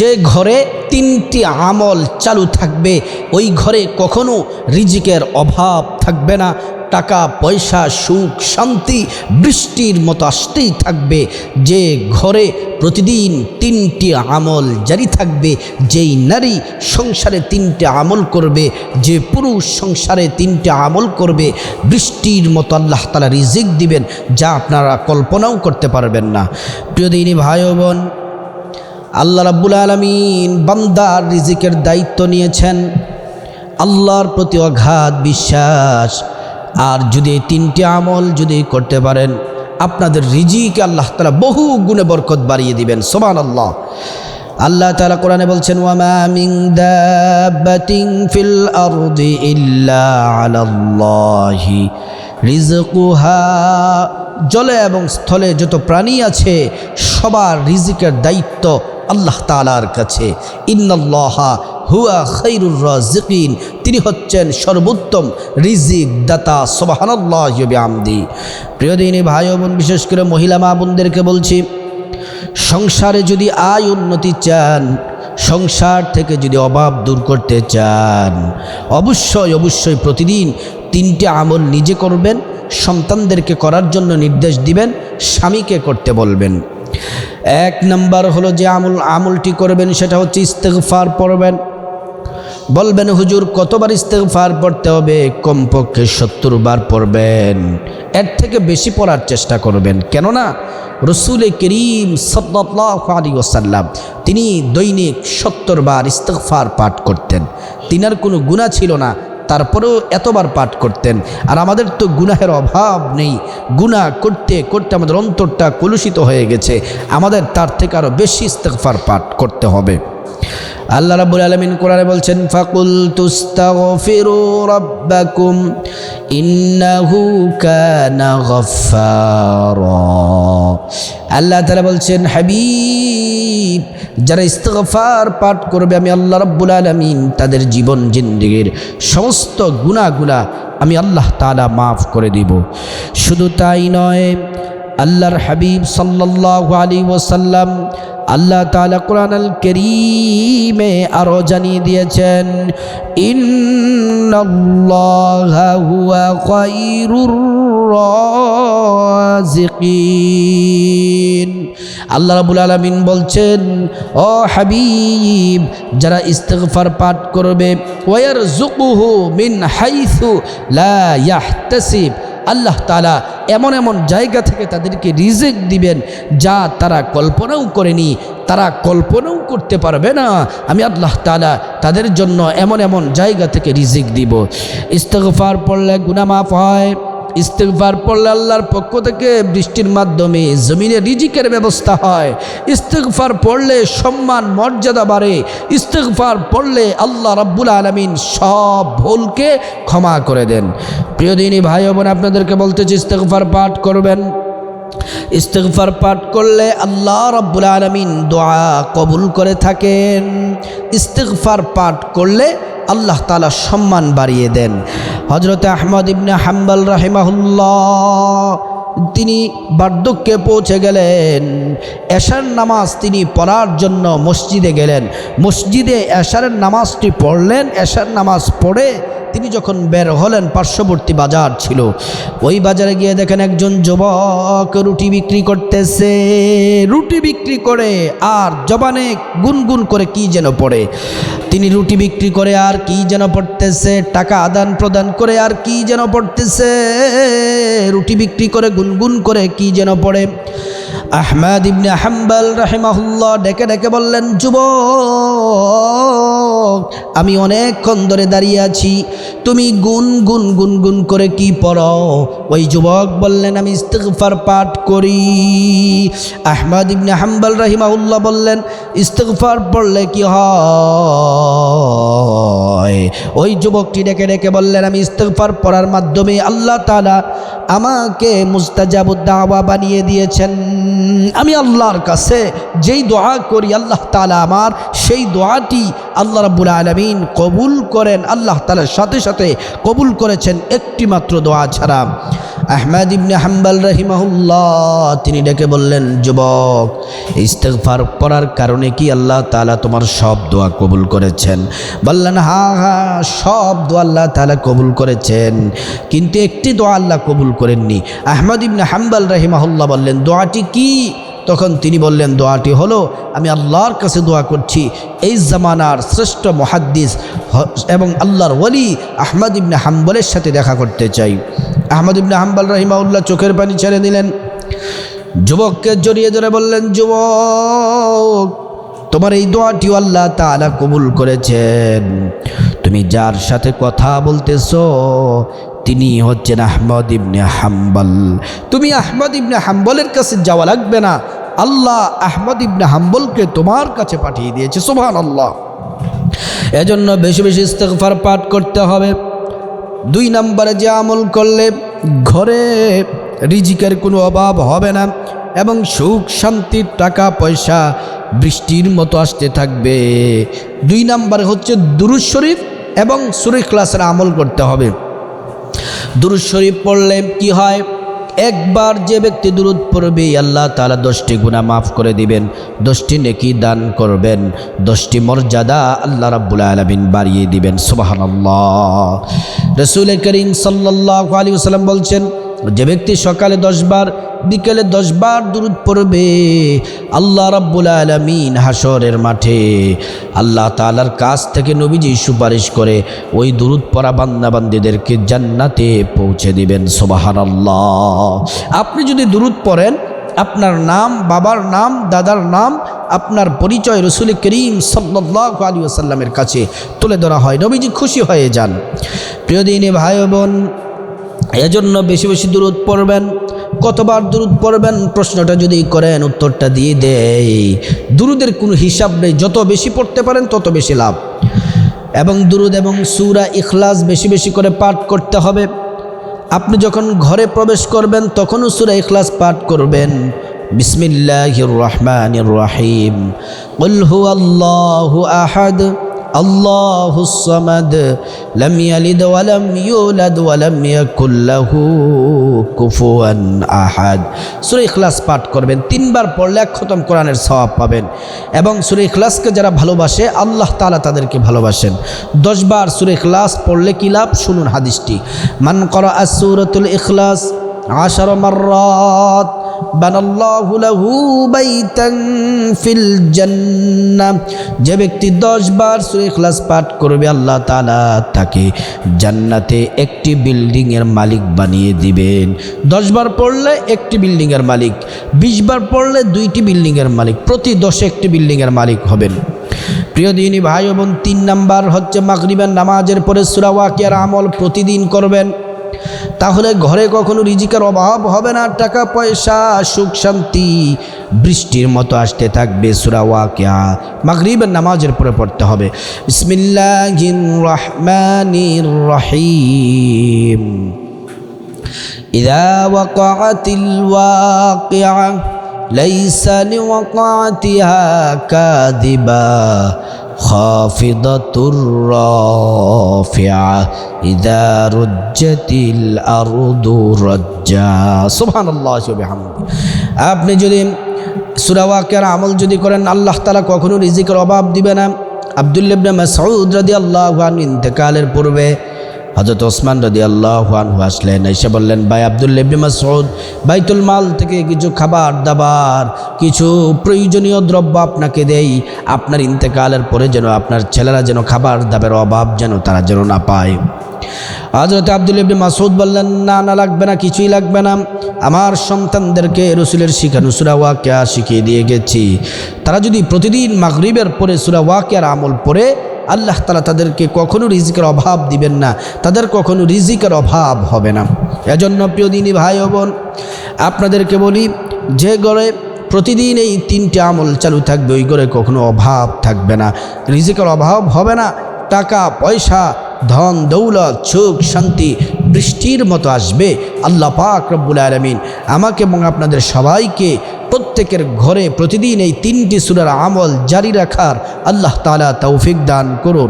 যে ঘরে তিনটি আমল চালু থাকবে, ওই ঘরে কখনো রিজিকের অভাব থাকবে না। টাকা, পয়সা, সুখ, শান্তি, বৃষ্টির মতো আসতেই থাকবে। যে ঘরে প্রতিদিন তিনটি আমল জারি থাকবে, যেই নারী সংসারে তিনটে আমল করবে, যে পুরুষ সংসারে তিনটে আমল করবে, বৃষ্টির মতো আল্লাহ তালা রিজিক দিবেন, যা আপনারা কল্পনাও করতে পারবেন না। প্রিয় দিনী ভাই বোন আল্লাহ রাব্বুল আলমিন বান্দার রিজিকের দায়িত্ব নিয়েছেন। আল্লাহর প্রতি অগাধ বিশ্বাস। আর যদি এই তিনটি আমল যদি করতে পারেন, আপনাদের রিজিক আল্লাহ তালা বহু গুণে বরকত বাড়িয়ে দিবেন। সোমান আল্লাহ আল্লাহ তালা কোরআনে বলছেন জলে এবং স্থলে যত প্রাণী আছে, সবার রিজিকের দায়িত্ব আল্লাহ তালার কাছে, ইন্নাল্লাহা হুয়া খৈরুর রাজিকিন তিনি হচ্ছেন সর্বোত্তম রিজিক দাতা সোবাহানাল্লাহবি প্রিয় দিনী ভাই বোন, বিশেষ করে মহিলা মা বোনদেরকে বলছি, সংসারে যদি আয় উন্নতি চান, সংসার থেকে যদি অভাব দূর করতে চান, অবশ্যই অবশ্যই প্রতিদিন তিনটে আমল নিজে করবেন, সন্তানদেরকে করার জন্য নির্দেশ দিবেন, স্বামীকে করতে বলবেন। এক নাম্বার হলো যে আমল, আমলটি করবেন, সেটা হচ্ছে ইস্তেগফার পড়বেন। বলবেন, হুজুর, কতবার ইস্তেগফার পড়তে হবে? কমপক্ষে সত্তর বার পড়বেন। এর থেকে বেশি পড়ার চেষ্টা করবেন। কেননা রসুল করিম সাল্লাহ আলী ওসাল্লাম তিনি দৈনিক সত্তর বার ইস্তেগফার পাঠ করতেন। তিনার কোনো গুণা ছিল না। তারপরেও এতবার পাঠ করতেন। আর আমাদের তো গুনাহের অভাব নেই। গুনাহ করতে করতে আমাদের অন্তরটা কলুষিত হয়ে গেছে। আমাদের তার থেকে আরও বেশি ইস্তেগফার পাঠ করতে হবে। আল্লাহ রাব্বুল আলামিন কোরআনে বলছেন ফাকুল তুস্তাগফিরু রাব্বাকুম, ইন্নাহু কানা গফফারা। আল্লাহ তাআলা বলছেন, হাবিব যারা ইস্তফার পাঠ করবে, আমি আল্লাহ রব্বুল আলমিন তাদের জীবন, জিন্দিগির সমস্ত গুণাগুলা আমি আল্লাহ তালা মাফ করে দিব। শুধু তাই নয়, আল্লাহর হাবিব সাল্লাহ আলী ওয়াসাল্লাম আল্লাহ তাআলা কোরআন আল করিমে আরও জানিয়ে দিয়েছেন আল্লাহ রাবুল আলমিন বলছেন, ও হাবিব, যারা ইস্তেগফার পাঠ করবে ওয়ার জুকুহু মিন হাইসু লা ইয়াহতাসিব। আল্লাহ তালা এমন এমন জায়গা থেকে তাদেরকে রিজেক দিবেন যা তারা কল্পনাও করেনি, তারা কল্পনাও করতে পারবে না। আমি আল্লাহ তালা তাদের জন্য এমন এমন জায়গা থেকে রিজিক দিব। ইস্তফার পড়লে গুনামাফ হয়। ইস্তেকবার পড়লে আল্লাহর পক্ষ থেকে বৃষ্টির মাধ্যমে জমিনে রিজিকের ব্যবস্থা হয়। ইস্তেকফার পড়লে সম্মান, মর্যাদা বাড়ে। ইস্তেকফার পড়লে আল্লাহ রাব্বুল আলমিন সব ভুলকে ক্ষমা করে দেন। প্রিয় দিনী ভাই বোন, আপনাদেরকে বলতে বলতেছি ইস্তেকফার পাঠ করবেন। ইস্তেগফার পাঠ করলে আল্লাহ রাব্বুল আলমিন দোয়া কবুল করে থাকেন। ইস্তেগফার পাঠ করলে আল্লাহ তালা সম্মান বাড়িয়ে দেন। হজরত আহমদ ইবনে হাম্বাল রাহেমাহুল্লাহ, তিনি বার্ধক্যে পৌঁছে গেলেন। এশার নামাজ তিনি পড়ার জন্য মসজিদে গেলেন। মসজিদে এশারের নামাজটি পড়লেন, এশার নামাজ পড়ে তিনি যখন বের হলেন, পার্শ্ববর্তী বাজার ছিল। ওই বাজারে গিয়ে দেখেন একজন যুবক রুটি বিক্রি করতেছে। রুটি বিক্রি করে আর জবানে গুনগুন করে কি যেন পড়ে। তিনি রুটি বিক্রি করে আর কি যেন পড়তেছে, টাকা আদান প্রদান করে আর কি যেন পড়তেছে। রুটি বিক্রি করে গুনগুন করে কি যেন পড়ে। আহমাদ ইবনে হাম্বাল রাহিমাহুল্লাহ ডেকে ডেকে বললেন, যুবক আমি অনেকক্ষণ ধরে দাঁড়িয়ে আছি। তুমি গুন গুন গুন গুন করে কি পড়ো ওই যুবক বললেন, আমি ইস্তেগফার পাঠ করি। আহমাদ ইবনে হাম্বাল রাহিমাহুল্লাহ বললেন, ইস্তেগফার পড়লে কি হয়? ওই যুবকটি ডেকে ডেকে বললেন, আমি ইস্তেগফার পড়ার মাধ্যমে আল্লাহ তাআলা আমাকে মুস্তাজাবুদ্দাওয়া বানিয়ে দিয়েছেন। আমি আল্লাহর কাছে যেই দোয়া করি, আল্লাহ তালা আমার সেই দোয়াটি আল্লাহ রাবুল আলমিন কবুল করেন। আল্লাহ তালার সাথে সাথে কবুল করেছেন একটি মাত্র দোয়া ছাড়া। আহমেদ ইবনে হাম্বাল রহিমাহুল্লাহ, তিনি ডেকে বললেন, যুবক ইস্তেকফার করার কারণে কি আল্লাহ তালা তোমার সব দোয়া কবুল করেছেন? বললেন, হা হা, সব দোয়া আল্লাহ তালা কবুল করেছেন, কিন্তু একটি দোয়া আল্লাহ কবুল করেননি। আহমদ ইবনে হাম্বাল রহিমাহুল্লাহ বললেন, দোয়াটি কি? তখন তিনি বললেন, দোয়াটি হলো, আমি আল্লাহর কাছে দোয়া করছি। এই জামানার শ্রেষ্ঠ মহাদ্দিস এবং আল্লাহর ওলি আহমদ ইবনে হাম্বলের সাথে দেখা করতে চাই। আহমদ ইবনে হাম্বল রহিমাউল্লাহ চোখের পানি ছেড়ে দিলেন। যুবককে জড়িয়ে ধরে বললেন, যুবক, তোমার এই দোয়াটিও আল্লাহ তাআলা কবুল করেছেন। তুমি যার সাথে কথা বলতেছো তিনি হচ্ছেন আহমদ ইবনে হাম্বল। তুমি আহমদ ইবনে হাম্বলের কাছে যাওয়া লাগবে না। আল্লাহ আহমদ ইবনে হাম্বলকে তোমার কাছে পাঠিয়ে দিয়েছে সুবহান আল্লাহ এজন্য বেশি বেশি ইস্তেগফার পাঠ করতে হবে। দুই নম্বরে যে আমল করলে ঘরে রিজিকের কোনো অভাব হবে না এবং সুখ শান্তির টাকা, পয়সা বৃষ্টির মতো আসতে থাকবে। দুই নম্বরে হচ্ছে দুরুজ শরীফ এবং সুরি ক্লাসের আমল করতে হবে। দুরুদ শরীফ পড়লে কি হয়? একবার যে ব্যক্তি দুরুদ পড়বে, আল্লাহ তাআলা দশটি গুণা মাফ করে দিবেন, দশটি নেকি দান করবেন, দশটি মর্যাদা আল্লাহ রাব্বুল আলামিন বাড়িয়ে দিবেন। সুবহানাল্লাহ। রসুল করিম সাল্লাল্লাহু আলাইহি সাল্লাম বলছেন যে ব্যক্তি সকালে দশবার, বিকেলে দশবার দুরুদ পড়বে, আল্লাহ রাব্বুল আলামিন হাসরের মাঠে, আল্লাহ তালার কাছ থেকে নবীজি সুপারিশ করে ওই দুরুদ পড়া বান্দাবান্দিদেরকে জান্নাতে পৌঁছে দিবেন, সুবহানাল্লাহ। আপনি যদি দুরুদ পড়েন, আপনার নাম, বাবার নাম, দাদার নাম, আপনার পরিচয় রসুল করিম সাল্লাহ আলী আসাল্লামের কাছে তুলে ধরা হয়, নবীজি খুশি হয়ে যান। প্রিয় দিনে ভাই বোন এজন্য বেশি বেশি দূরত পড়বেন, কতবার দূরত পড়বেন? প্রশ্নটা যদি করেন, উত্তরটা দিয়ে দেয় দুরুদের কোনো হিসাব নেই, যত বেশি পড়তে পারেন তত বেশি লাভ। এবং দুরুদ এবং সুরা ইখলাস বেশি বেশি করে পাঠ করতে হবে। আপনি যখন ঘরে প্রবেশ করবেন, তখনও সুরা ইখলাস পাঠ করবেন। বিসমিল্লাহ রহমান রাহিম। আল্লাহু আহাদ। الله الصمد لم يلد ولم يولد ولم يكن له কুফুয়া আহাদ সূরা ইখলাস পাঠ করবেন তিনবার পড়লে এক খতম কোরআনের সওয়াব পাবেন এবং সূরা ইখলাসকে যারা ভালোবাসে আল্লাহ তাআলা তাদেরকে ভালোবাসেন দশবার সূরা ইখলাস পড়লে কি লাভ শুনুন হাদিসটি মান করা সূরাতুল ইখলাস আশার মাররাত যে ব্যক্তি দশ বার সূরা ইখলাস পাঠ করবে, আল্লাহ তাআলা তাকে জান্নাতে একটি বিল্ডিং এর মালিক বানিয়ে দিবেন। দশ বার পড়লে একটি বিল্ডিং এর মালিক, বিশ বার পড়লে দুইটি বিল্ডিং এর মালিক, প্রতি দশে একটি বিল্ডিং এর মালিক হবেন। প্রিয় দিনী ভাই বোন, তিন নাম্বার হচ্ছে মাগরিবের নামাজের পরে সূরা ওয়াকিয়ার আমল প্রতিদিন করবেন। তাহলে ঘরে কখনো রিজিকের অভাব হবে না টাকা পয়সা সুখ শান্তি বৃষ্টির মতো আসতে থাকবে সুরা ওয়াকিয়া মাগরিবের নামাজের পরে পড়তে হবে বিসমিল্লাহির রহমানির রহিম إذا وقعت الواقعة ليس لوقعتها كاذبة خافضة رافعة إذا رجت الأرض رجا سبحان الله وبحمده আপনি যদি সুরাওয়াকের আমল যদি করেন আল্লাহ তালা কখনো রিজিকের অভাব দিবে না আবদুল্লাবনে মাসউদ রাদিয়াল্লাহু আনহু ইন্তেকালের পূর্বে হজরত ওসমান রদি আল্লাহ আসলেন, এসে বললেন, ভাই আবদুল্লা ইবনে মাসউদ, বাইতুল মাল থেকে কিছু খাবার, দাবার, কিছু প্রয়োজনীয় দ্রব্য আপনাকে দেই। আপনার ইন্তেকালের পরে যেন আপনার ছেলেরা যেন খাবার, দাবার অভাব যেন তারা যেন না পায়। হজরত আব্দুল ইবনে মাসুদ বললেন, না না, লাগবে না, কিছুই লাগবে না। আমার সন্তানদেরকে রসুলের শিখানো সুরা ওয়াকিয়া শিখিয়ে দিয়ে গেছি। তারা যদি প্রতিদিন মাগরিবের পরে সুরা ওয়াকিয়ার আমল পড়ে আল্লাহ তালা তাদেরকে কখনো রিজিকের অভাব দিবেন না। তাদের কখনো রিজিকের অভাব হবে না। এজন্য প্রিয় দিনী ভাই বোন, আপনাদেরকে বলি, যে গড়ে প্রতিদিন এই তিনটে আমল চালু থাকবে, ওই করে কখনো অভাব থাকবে না। রিজিকের অভাব হবে না, টাকা, পয়সা, ধন, দৌলত, সুখ, শান্তি বৃষ্টির মতো আসবে। আল্লাহ পাক রব্বুল আলমিন আমাকে এবং আপনাদের সবাইকে প্রত্যেকের ঘরে প্রতিদিন এই তিনটি সুরার আমল জারি রাখার আল্লাহ তালা তৌফিক দান করুন।